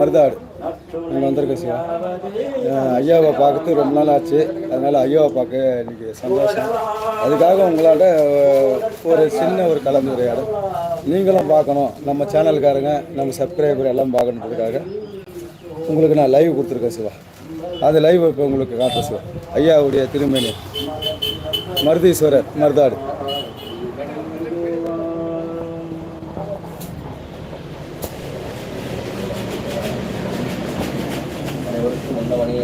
மருதாடு. நீங்கள் வந்திருக்கேன் சிவா. ஐயாவை பார்க்கறது ரொம்ப நாள் ஆச்சு அதனால் ஐயாவை பார்க்க இன்னைக்கு சந்தோஷம். அதுக்காக உங்களால் ஒரு சின்ன ஒரு கலந்துரையாடல். நீங்களும் பார்க்கணும். நம்ம சேனல்காரங்க நம்ம சப்ஸ்கிரைபர் எல்லாம் பார்க்கணுன்றதுக்காக. உங்களுக்கு நான் லைவ் கொடுத்துருக்கேன் சிவா. அந்த லைவ் இப்போ உங்களுக்கு காட்டுறேன் சிவா. ஐயாவுடைய திருமணி. மருதீஸ்வரர் மருதாடு. அனைவருக்கும் முன்னவனே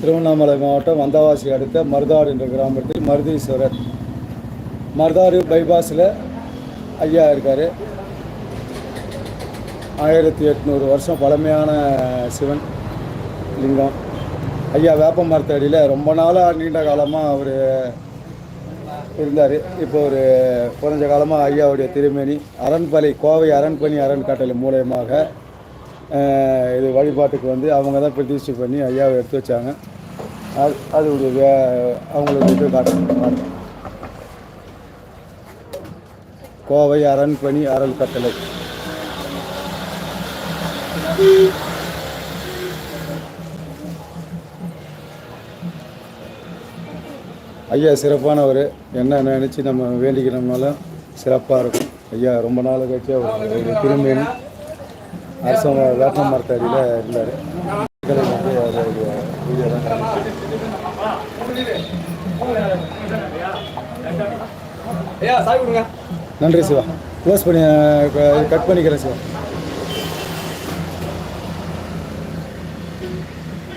திருவண்ணாமலை மாவட்டம் வந்தவாசி அடுத்த மருதாடு என்ற கிராமத்தில் மருதீஸ்வரர். மருதாடு பைபாஸில் ஐயா இருக்கார். ஆயிரத்தி எட்நூறு வருஷம் பழமையான சிவன் லிங்கம். ஐயா வேப்ப மரத்தடியில் ரொம்ப நாளாக நீண்ட காலமாக அவர் இருந்தார். இப்போ ஒரு குறைஞ்ச காலமாக ஐயாவுடைய திருமேனி அரண்பலை கோவை அரண்பணி அறன்கட்டளை மூலயமாக இது வழிபாட்டுக்கு வந்து அவங்க தான் பிரதிஷ்டை பண்ணி ஐயாவை எடுத்து வச்சாங்க. அது அதோடைய வே- அவங்களுக்கு இது காட்டணும் கோவை அரண்பணி அறல்கட்டளை ஐயா சிறப்பானவர். என்ன நினச்சி நம்ம வேண்டிக்கிறோம்னாலும் சிறப்பாக இருக்கும். ஐயா ரொம்ப நாள் கழிச்சு அவர் ஒரு திரும்பி அரசு வேப்ப மரத்தடியில் இருந்தார். நன்றி சிவா. க்ளோஸ் பண்ணி கட் பண்ணிக்கிறேன் சிவா.